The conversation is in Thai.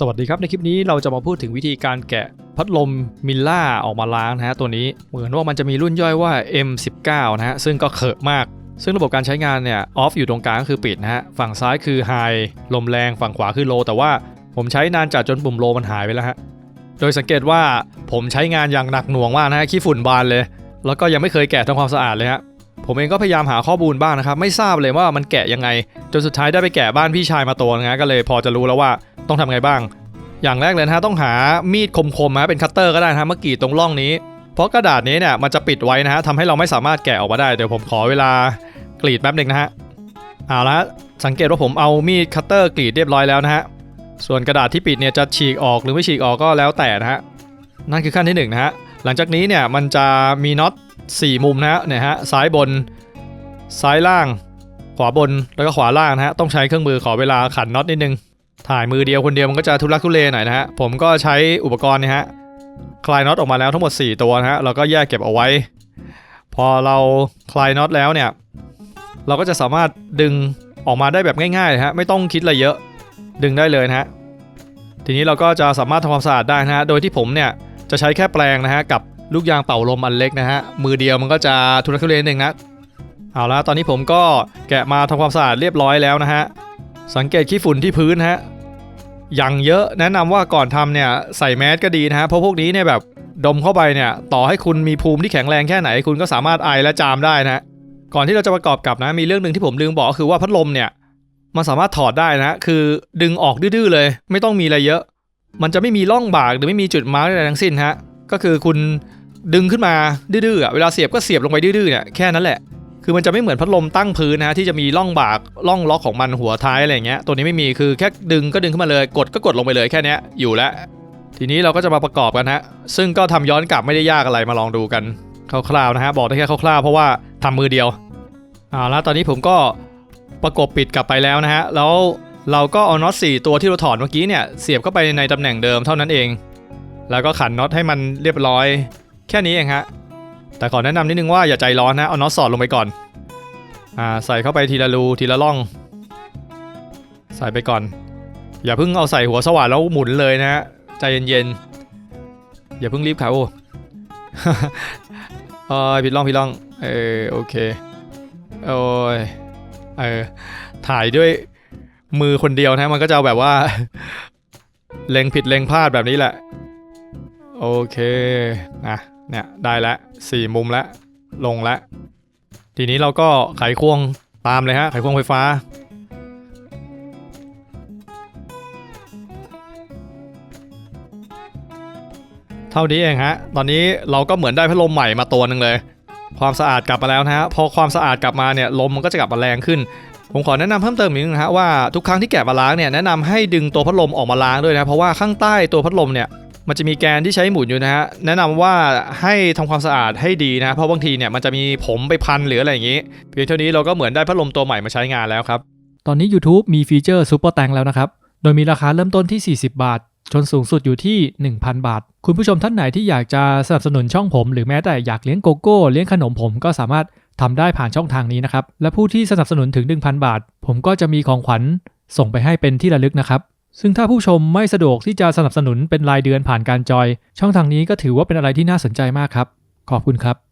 สวัสดีครับ ในคลิปนี้เราจะมาพูดถึงวิธีการแกะพัดลมมิลล่าออกมาล้างนะฮะตัวนี้เหมือนว่ามันจะมีรุ่นย่อยว่า M19 นะฮะซึ่งก็เขอะมาก ซึ่งระบบการใช้งานเนี่ยออฟอยู่ตรงกลางก็คือปิดนะฮะฝั่งซ้ายคือไฮลมแรงฝั่งขวาคือโลแต่ว่าผมใช้นานจัดจนปุ่มโลมันหายไปแล้วฮะโดยสังเกตว่าผมใช้งานอย่างหนักหน่วงมากนะฮะขี้ฝุ่นบานเลย แล้วก็ยังไม่เคยแกะทำความสะอาดเลยฮะ ผมเองก็พยายามหาข้อมูลบ้างนะครับไม่ทราบเลยว่ามันแกะยังไง จนสุดท้ายได้ไปแกะบ้านพี่ชายมาตัวนะก็เลยพอจะรู้แล้วว่าต้องทำไงบ้าง อย่างแรกเลยนะฮะต้องหามีดคมๆนะฮะเป็นคัตเตอร์ก็ได้นะฮะมากรีดตรงร่องนี้ เพราะกระดาษนี้เนี่ยมันจะปิดไว้นะฮะทำให้เราไม่สามารถแกะออกมาได้เดี๋ยวผมขอเวลากรีดแป๊บหนึ่งนะฮะเอาละสังเกตว่าผมเอามีดคัตเตอร์กรีดเรียบร้อยแล้วนะฮะส่วนกระดาษที่ปิดเนี่ยจะฉีกออกหรือไม่ฉีกออกก็แล้วแต่นะฮะนั่นคือขั้นที่หนึ่งนะฮะหลังจากนี้เนี่ยมันจะมีน็อต สี่มุมนะฮะเนี่ยฮะซ้ายบน ซ้ายล่าง ขวาบนแล้วก็ขวาล่างนะฮะต้องใช้เครื่องมือขอเวลาขันน็อตนิดนึง ถ่ายมือเดียวคนเดียวมันก็จะทุลักทุเลหน่อยนะฮะผมก็ใช้อุปกรณ์เนะฮะคลายน็อตออกมาแล้วทั้งหมด 4 ตัวนะฮะเราก็แยกเก็บเอาไว้ พอเราคลายน็อตแล้วเนี่ยเราก็จะสามารถดึงออกมาได้แบบง่ายๆฮะไม่ต้องคิดอะไรเยอะดึงได้เลยนะฮะทีนี้เราก็จะสามารถทำความสะอาดได้นะฮะโดยที่ผมเนี่ยจะใช้แค่แปรงนะฮะกับ ลูกยางเป่าลมอันเล็กนะฮะ มือเดียวมันก็จะทุลักทุเลนิดนึงนะ เอาละตอนนี้ผมก็แกะมาทำความสะอาดเรียบร้อยแล้วนะฮะ สังเกตขี้ฝุ่นที่พื้นฮะอย่างเยอะแนะนำว่าก่อนทำเนี่ยใส่แมสก็ดีนะฮะเพราะพวกนี้เนี่ยแบบดมเข้าไปเนี่ยต่อให้คุณมีภูมิที่แข็งแรงแค่ไหน คุณก็สามารถไอและจามได้นะก่อนที่เราจะประกอบกับนะมีเรื่องหนึ่งที่ผมลืมบอกก็คือว่าพัดลมเนี่ยมันสามารถถอดได้นะ คือดึงออกดื้อเลย ไม่ต้องมีอะไรเยอะ มันจะไม่มีร่องบากหรือไม่มีจุดมาร์กอะไรทั้งสิ้นฮะก็คือคุณ ดึงขึ้นมาดื้อๆเวลาเสียบก็เสียบลงไปดื้อๆเนี่ยแค่นั้นแหละคือมันจะไม่เหมือนพัดลมตั้งพื้นนะฮะที่จะมีร่องบากร่องล็อกของมันหัวท้ายอะไรอย่างเงี้ยตัวนี้ไม่มีคือแค่ดึงก็ดึงขึ้นมาเลย กดก็กดลงไปเลยแค่นี้อยู่แล้ว ทีนี้เราก็จะมาประกอบกันฮะซึ่งก็ทำย้อนกลับไม่ได้ยากอะไรมาลองดูกันคร่าวๆนะฮะบอกได้แค่คร่าวๆเพราะว่าทำมือเดียวเอาและตอนนี้ผมก็ประกบปิดกลับไปแล้วนะฮะแล้วเราก็เอาน็อต4ตัวที่เราถอดเมื่อกี้เนี่ยเสียบเข้าไปในตำแหน่งเดิมเท่านั้นเอง แล้วก็ขันน็อตให้มันเรียบร้อย แค่นี้เองฮะ แต่ขอแนะนำนิดนึงว่าอย่าใจร้อนนะ เอาน็อตสอดลงไปก่อน อ่าใส่เข้าไปทีละรูทีละล่อง ใส่ไปก่อน อย่าเพิ่งเอาใส่หัวสว่านแล้วหมุนเลยนะฮะ ใจเย็นๆ อย่าเพิ่งรีบขาโอ้เออผิดล่องผิดล่อง เออโอเค โอ้ย เออถ่ายด้วยมือคนเดียวนะมันก็จะแบบว่า เล็งผิดเล็งพลาดแบบนี้แหละ โอเค อะ เนี่ยได้แล้วสี่มุมแล้วลงแล้วทีนี้เราก็ไขควงตามเลยฮะไขควงไฟฟ้า เท่านี้เองฮะ ตอนนี้เราก็เหมือนได้พัดลมใหม่มาตัวหนึ่งเลย ความสะอาดกลับมาแล้วนะฮะพอความสะอาดกลับมาเนี่ยลมมันก็จะกลับมาแรงขึ้นผมขอแนะนำเพิ่มเติมอีกนึงนะฮะว่าทุกครั้งที่แกะมาล้างเนี่ยแนะนำให้ดึงตัวพัดลมออกมาล้างด้วยนะเพราะว่าข้างใต้ตัวพัดลมเนี่ย มันจะมีแกนที่ใช้หมุนอยู่นะฮะแนะนำว่าให้ทำความสะอาดให้ดีนะ เพราะบางทีเนี่ยมันจะมีผมไปพันหรืออะไรอย่างนี้เพียงเท่านี้เราก็เหมือนได้พัดลมตัวใหม่มาใช้งานแล้วครับ ตอนนี้ YouTube มีฟีเจอร์ Super Tank แล้วนะครับ โดยมีราคาเริ่มต้นที่ 40 บาทจนสูงสุดอยู่ที่ 1,000 บาท คุณผู้ชมท่านไหนที่อยากจะสนับสนุนช่องผม หรือแม้แต่อยากเลี้ยงโกโก้เลี้ยงขนมผมก็สามารถทำได้ผ่านช่องทางนี้นะครับ และผู้ที่สนับสนุนถึง 1,000 บาท ผมก็จะมีของขวัญส่งไปให้เป็นที่ระลึกนะครับ ซึ่งถ้าผู้ชมไม่สะดวกที่จะสนับสนุนเป็นรายเดือนผ่านการจอย ช่องทางนี้ก็ถือว่าเป็นอะไรที่น่าสนใจมากครับ ขอบคุณครับ